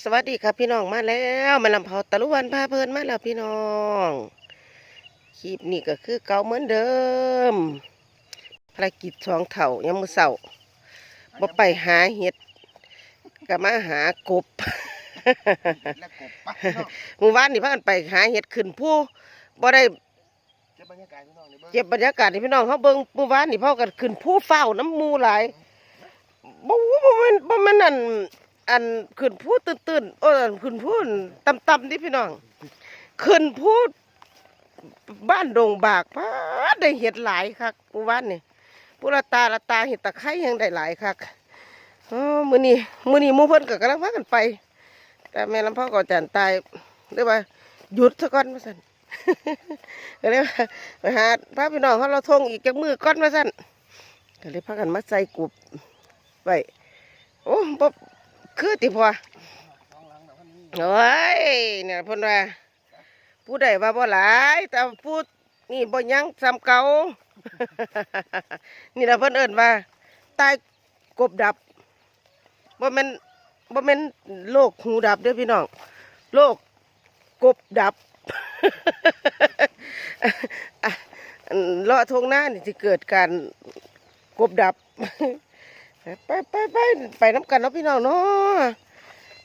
สวัสดีครับพี่น้องมาแล้วมาลำเผาตะลุวันพาเพลินมาแล้วพี่น้องคลิปนี้ก็คือเก่าเหมือนเดิมภารกิจสองเถ่ายังมือเสาบ่ไปหาเห็ดก็มาหากบและกบปะพี่น้องมือวานนี่พากันไปหาเห็ดขึ้นผู้บ่ได้เก็บบรรยากาศพี่น้องบรรยากาศให้พี่น้องเขาเบิ่งมือวานนี่พากันขึ้นผู้เฝ้าน้ำมูหลายบ่บ่ม่นบ่ม่นอัน อันขึ้นผู้ตื่นๆโอ้ยขึ้นผู้ต่ำๆนี่พี่น้อง ขึ้นพูดบ้านดงบากพาได้เห็ดหลายคักหมู่บ้านนี่ปุระตาละตาเห็ดตะไคร้ยังได้หลายคักอ๋อมื้อนี้มื้อนี้หมู่เพิ่นก็กำลังพากันไป แต่แม่ลำพ่อก็จันตายเรียกว่าหยุดซะก่อนว่าซั่นก็เลยว่าหาพาพี่น้องเขาเราทงอีกจักมือก่อนว่าซั่นก็เลยพากันมาใส่กรุบไว้โอ้บ คือติพอสองหลังแบบนี้โอ้ยเนี่ยเพ่นว่าผู้ใดว่าบ่หลาย แต่ผู้นี่บ่ยังซ้ำเก่านี่ละเพิ่นเอิ้นว่าตายกบดับบ่แม่นบ่แม่นโรคหูดับเด้อพี่น้องโรคกบดับอะอันเลาะทงหน้านี่สิเกิดการกบดับ ไปไปไปไปน้ำกันเนาะพี่น้องเนาะ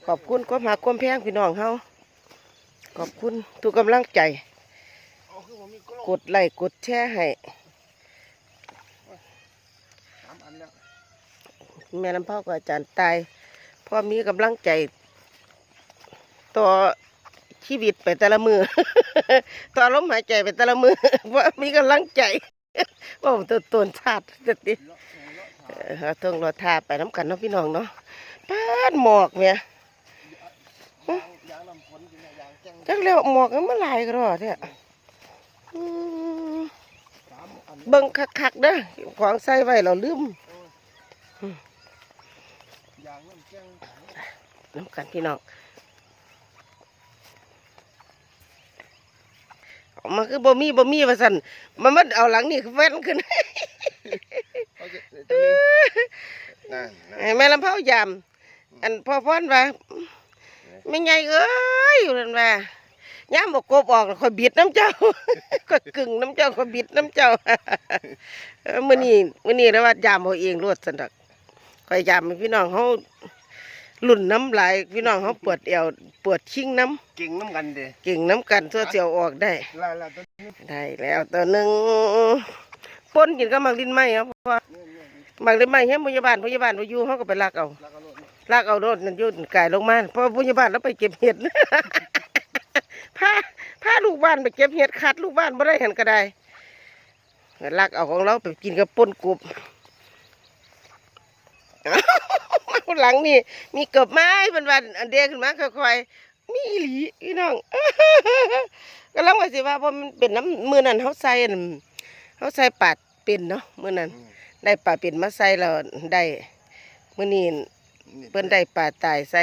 ขอบคุณความหาความแพงพี่น้องเฮาขอบคุณทุกกำลังใจ กดไลค์กดแชร์ให้สามอันแล้วแม่ลำพ่อกับอาจารย์ตายพ่อมีกำลังใจ ต่อชีวิตไปแต่ละมือต่อลมหายใจไปแต่ละมือว่ามีกำลังใจว่าผมตัวตนชาติจะติ เลาะเลาะเลาเราต้องรอท่าไปน้ำกันเนาะพี่น้องเนาะป้าดหมอกเนี่ยยางยางลำพนกินเนี่ยยางแจ้งจักแล้วหมอกมันมาลายก็รอดเนี่ยเบิ่งคักๆเด้อของใส่ไว้เราลืมน้ำกันพี่น้องออกมาคือบ่มีบ่มีว่าซั่นมันมันเอาหลังนี่แว่นขึ้น นี้นั่นนั่นให้แม่ลำเผายามอันพ่อพรว่าไม่ไงเอ้ยอยู่นั่นว่าย่ามบอกกบออกแล้วค่อยบิดน้ำเจ้าค่อยกึ่งน้ำเจ้าค่อยบิดน้ำเจ้าเออมื้อนี้มื้อนี้แล้วว่ายามเอาเองรวดสันดอกค่อยยามให้พี่น้องเขาลุ่นน้ำลายพี่น้องเขาปวดเอวปวดชิงน้เก่งน้ำกันเด้ำเก่งน้ำกันตัวเสียวออกได้ลายลายตัวนี้ได้แล้วตัวหนึ่งปนกินก็มักลิ้นไหมครับเพราะว่าเนี่ยเนี่ย มักลิ้ไหมเฮ้ยพยาบาลพยาบาลไปอยู่เขาก็ไปลักเอาลากเอารถนั่นยุ่นกายลงมาเพราะพยาบาลแล้วไปเก็บเห็ดพาพาลูกบ้านไปเก็บเห็ดขาดลูกบ้านไม่ได้เห็นก็ได้ลากเอาของเราไปกินกับปนกรุบเอาหลังนี่มีเกือบไม้เป็นวันอันเดียขึ้นมาค่อยๆมีหลีพี่น้องก็ลังว่าสิว่าเพราะมันเป็นน้ำมือนั้นเขาใส่เขาใส่ปาดเป็นเนาะมือนั้น ได้ปลาเป็นมาใส่แล้วได้มื้อนี้เพิ่นได้ปลาตายใส่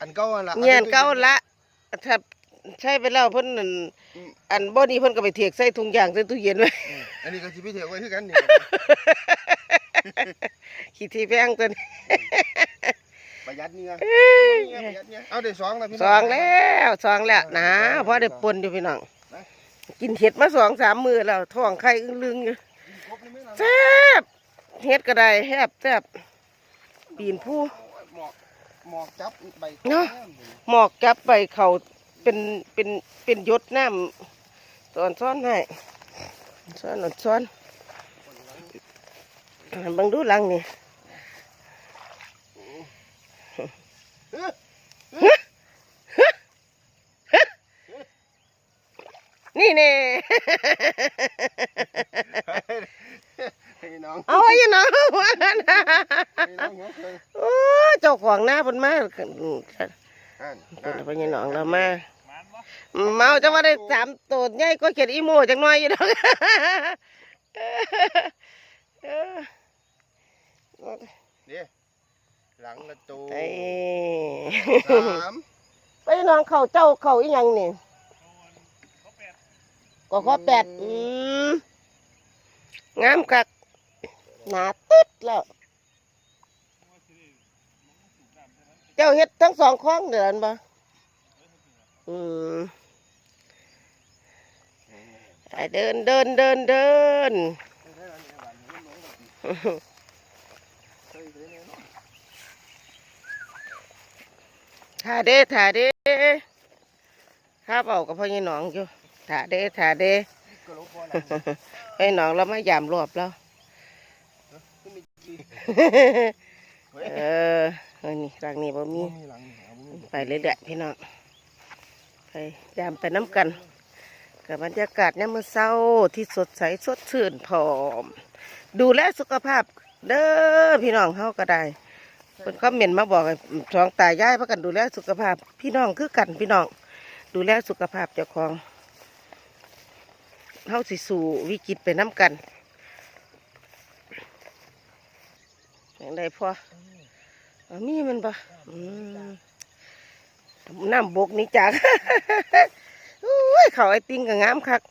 อันเก่าอันละเงียนเก่าละถ้าใช้ไปแล้วเพิ่นนั่นอืมอันบ่นี้เพิ่นก็ไปเถียกใส่ถุงยางใส่ตู้เย็นไว้อืมอันนี้ก็สิไปเที่ยวไว้คือกันนี่ขี้ที่แพงตัวนี้ประหยัดเนี่ยประหยัดเนี่ยเอาได้สองแล้วพี่น้สองแล้วสองแล้วนะพอได้ปนอยู่พี่น้องกินเห็ดมาสองสามมื้อแล้วท้องไข่อึ้งลึงอยู่ แซ่บเฮ็ดก็ได้แซ่บแซ่บปีนผู้หมอกหมอกจับใบเนาะหมอกจับไปเขาเป็นเป็นเป็นยศน้ำสอนซ้อนให้ซ้อนอดซ้อนอ่าเบังดูหลังนี่นี่เน่ พี่น้อง เอาไว้อยังน้องว่ากันนะ พี่น้องหัวเคย โอ้เจ้าของหน้าเพิ่นมาอ่านเพิ่นไปยังน้องเรามาเมาจะว่าได้สามตัวใหญ่ก็เขียนอีโมจังน้อยอยู่ดอกเออเดี๋ยวหลังละตูไอ้สามไปน้องเขาเจ้าเขาอีหยังนี่ก็ข้อแปดอืมงามคักหนาตึ๊ด แล้ว เจ้าเฮ็ดทั้งสองคล้องเดือนบ่อืมไปเดินเดินเดินเดินถ่าเด้ถ่าเด้ข้าเบากับพ่อยี่หนองอยู่ถ่าเด้ถ่าเด้ก็รู้พอไอ้หนองเราไม่ยามรอบแล้ว เออเออนี่หลังนี้บ่มีมีหลังเอาบ่มีไปเรื่อยๆพี่น้องไปยามไปน้ำกันกับบรรยากาศยามมื้อเช้าที่สดใสสดชื่นพร้อม ดูแลสุขภาพ เด้อพี่น้องเฮาก็ได้เพิ่นคอมเมนต์มาบอกให้สองตายายพากันดูแลสุขภาพ พี่น้องคือกันพี่น้อง ดูแลสุขภาพเจ้าของเฮาสิสู่วิกฤตไปน้ำกัน อย่างไรพ่อเอามีมันปะอืมน้ำบกนี่จากอุ้ยเขาไอติงกับงามคัก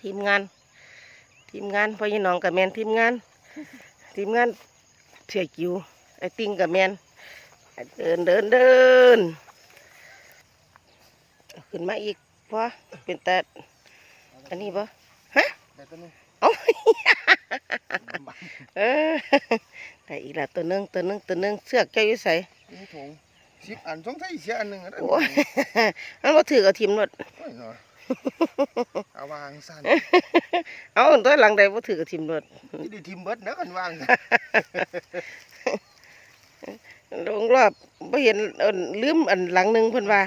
ทีมงาน ทีมงานพ่อยี่น้องกับแมนทีมงาน ทีมงานเทียกิวไอติงกับแมนเดินเดินเดินขึ้นมาอีกพ่อเป็นแต่อันนี้ปะแต่ตัวนึงเอา เออแต่อีกและตัวหนึงตัวหนึงตัวหนึงเสือกเจ้าอยู่ใส่นี่ถุงสิบอันสงสัยเสียอันหนึงอะได้โอ้ยมันบ่ถือกับทีมรถโอ้ยเนาะเอาวางสั่นเอาตัวหลังใดบ่ถือกับทีมรถนี่ได้ทิมเบิดเด้อกันวางสั่นลงรอบบ่เห็นเอิ้นลืมอันหลังหนึงเพิ่นว่า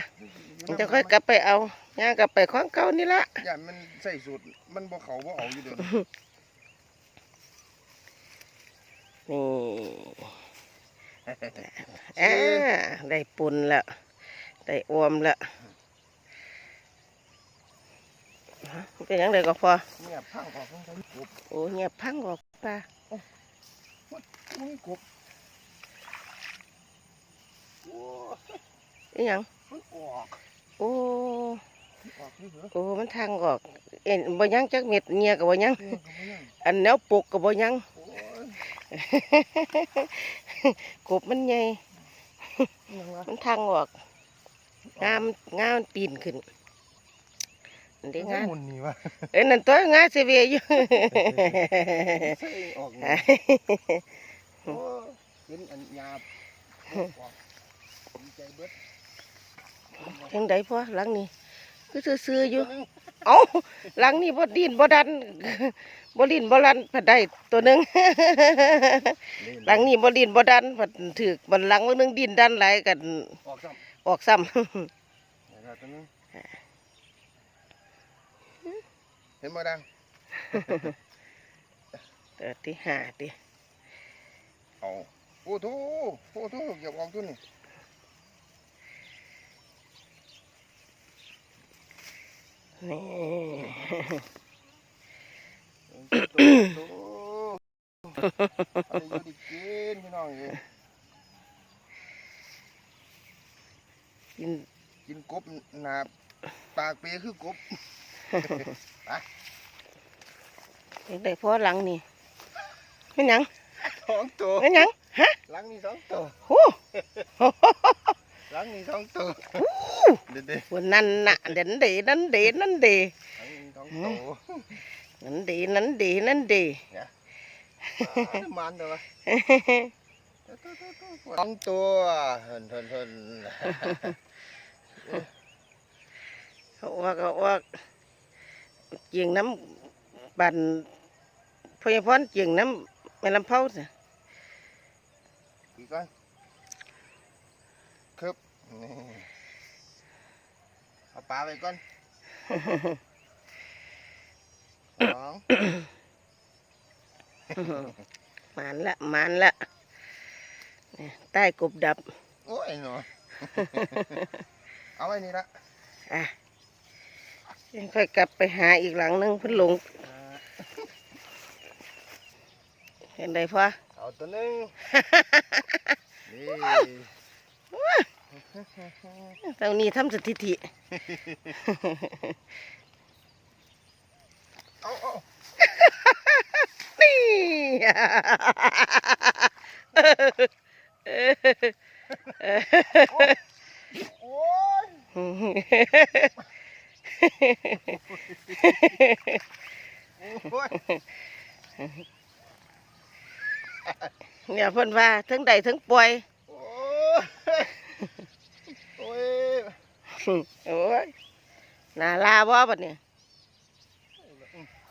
จะค่อยกลับไปเอาย่างกลับไปของเก่านี่ละอย่ามันใส่สูตรมันบ่เข้าบ่เอาอยู่เด้อ นี่อ่าได้ปุ่นแล้วได้อวมแล้วฮะเป็นหยังไงก็พอเนี่ยพังออกสงสัยกบโอ้เงียบพังออกปลามึงกบโอ้อีหยังมันออกโอ้มันออกนี่เหรอโอ้มันทางออกเอ็นบ่ยังจักเม็ดเงียกับบ่ยังเนี่ยก็บ่ยังอันแนวปกกับบ่ยังโอ้ย กบมันใหญ่ยังวะมันทางออกงามงามมันปีนขึ้นอันนี้งามหมุนนี่วะเอ้ยนั่นตัวงาเสเวียอยู่ใส่ออกนี่โอ้ยเห็นอันหยาบออกดีใจเบิดจังไดพ่อหลังนี้คือซื่อๆอยู่ เอ้าหลังนี้บ่ดินบ่ดันบ่ดินบ่ลันผัดได้ตัวหนึงหลังนี้บ่ดินบ่ดันผัดถึกบันหลังนึงดินดันหลายกันออกซ้ออกซ้ำำเดี๋ยวตัวนึงเห็นบ่ดังเติดที่หาติเอาโอ้โถโอ้โถอย่าออกตัวนี่ นี่โอ้อะไรอยู่ดีกินพี่น้องเอ้ยกินกินกบหนาปากเปียคือกบยังได้พ่อหลังนี่แม่นหยังสองตัวแม่นหยังฮะหลังนี่สองตัวโอ้ หลังนี่สองตัวเด็ดเด็ดวันนั้นน่ะเด่นเด นั่นเดนั่นเดหลังนี่สองตัวนั่นเดนั่นเดนั่นเดมันเด้อวะสองตัวเฮินเฮินเฮินเขาว่าเขาว่าเกียงน้ำบันพยาพรเกียงน้ำแม่ลำเผาน่ะอีกก่อนครับนี่เอาปลาไปก่อนสองหมานละหมานละนี่ใต้กบดับ โอ้ยหนูเอาไว้นี่ละอะยังค่อยกลับไปหาอีกหลังหนึงเพิ่นหลง เห็นได้พอเอาตัวหนึงนี่ ตรงนี้ทำสถิติเอาเอานี่เออเออโอ้ยโอ้ยเนี่ยเพิ่นว่าทั้งใดทั้งป่วยโอ้ยโอ้ย โอ้ยน่าลาบ่บัดเนี่ย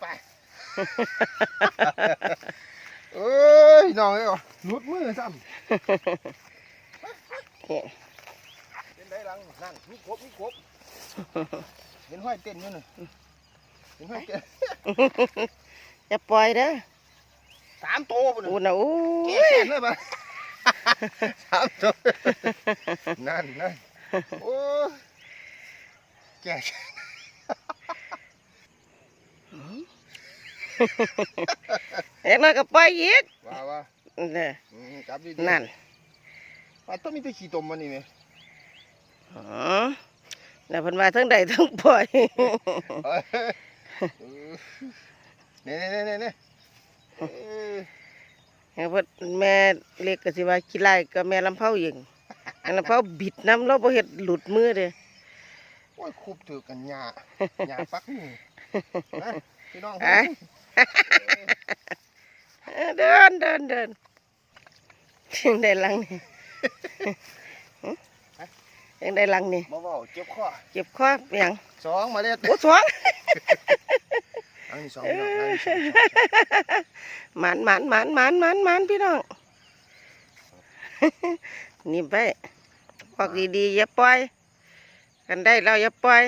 ไปเอ้ยน้องเอ้ยหลุดมือซ้ำเนี่ยเป็นไรหลังนั่นมีครบมีครบเห็นห้อยเต้นอยู่น่ะเห็นห้อยเต้นอย่าปล่อยเด้อสามโตปุ่นอู้น่ะน่ะอู้แก่แสนเลยปะสามโตนั่นนั่นโอ้ย แก่แสนเอ็กน้อยก็ปล่อยอีกว่าว่าเนี่ยอืมจับดีนั่นๆว่าต้องมีแตัวขี้ตมมันนี่ไหมอ๋อแล้วเพิ่นว่าทั้งใดทั้งป่วยเอ้ยเออเนี่ยเนี่ยเนี่ยเนี่ยเออแล้วเพิ่นแม่เล็กก็สิว่าขี้ไล่ก็แม่ลำเผาเองอันลำเผาบิดน้ำเราบ่เฮ็ดหลุดมือเด้ โอ้ยคูบถือกันหญ้าหญ้าปักนี่นะพี่น้องไปเออเดินเดินเดินยังได้หลังนี่ยังได้หลังนี่มาเว่าเจ็บคอเจ็บคอเปียงสองมาเล็ดโอ้สวงอันนี้สองพี่น้องอันนี้สองหมันหมันหมันหมันหมันหมันพี่น้องนี่ไปบอกดีๆอย่าปล่อย กันได้เราอย่าปล่อย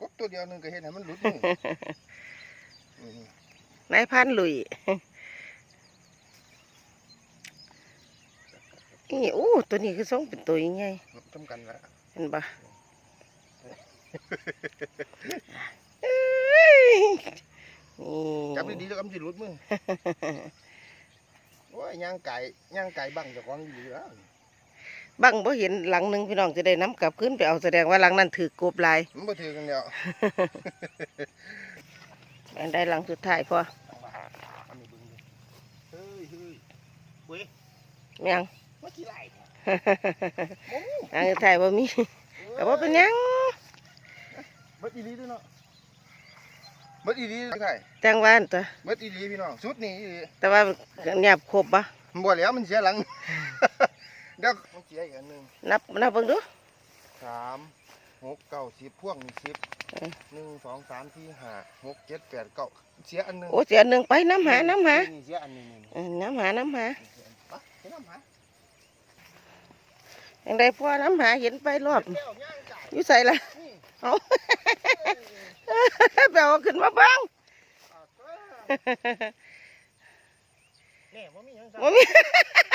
กบตัวเดียวหนึงก็เห็นให้มันหลุดมือนี่นายพันหลุยนี่อู้ตัวนี้คือทรงเป็นตัวยังไงจำกันละเห็นปะเอ้ยนี่จับดีๆแล้วกำสิหลุดมือโอ้ยย่างไก่ย่างไก่บังเจ้าของอยู่แล้ว บังบ่เห็นหลังหนึ่งพี่น้องจะได้น้ำกลับขึ้นไปเอาแสดงว่าหลังนั้นถือกบลาย มันบ่ถือกันแล้วอันได้หลังสุดท้ายพออันนี้เบิ่งดิเฮ้ยเฮ้ยเว้ยแม่งมาขี้ไหล่หลังสุดท้ายบ่มีแต่ว่าเป็นหยังเบิดอีหลีด้วยเนาะเบิดอีหลีใช่จังหวาอันตัวเบิดอีหลีพี่น้องสุดนี่อีหลีแต่ว่าเงียบครบปะมันบ่แล้วมันเสียหลัง เดี๋ยวมันเสียอีกอันหนึงนับนับเบิ่งดูสามหกเก้าสิบพวกนี่สิบเออหนึ่งสองสามสี่ห้าหกเจ็ดแปดเก้าเสียอันหนึงโอ้เสียหนึ่งไปน้ำหาน้ำหานี่เสียอันหนึงนี่เออน้ำหาน้ำหานี่เสียอันปะเสียน้ำหาอย่างใดพ่อน้ำหาเห็นไปรอบแก้วย่างไก่อยู่ใส่ละนี่เอาแปลว่าขึ้นมาเบ้างอ่า เออแน่ว่ามีหยังสั่งบ่มี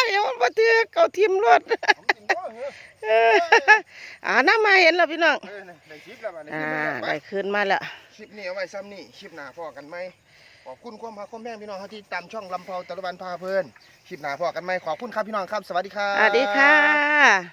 เดี๋ยวมันบ่ถือเกาทิมรถผมกินบ่เหรอเอออ่าน้ำมาเห็นแล้วพี่น้องเออนี่ได้คลิปแล้วบัดนี้อ่าคลิปแล้วไปได้คืนมาแล้ว คลิปนี้เอาไว้ซ้ำนี่คลิปหน้าพอกันไหมขอบคุณความรักความแม่งพี่น้องครับที่ตามช่องลำเพาตะวันพาเพลินคลิปหน้าพอกันไหมขอบคุณครับพี่น้องครับสวัสดีครับ สวัสดีค่ะ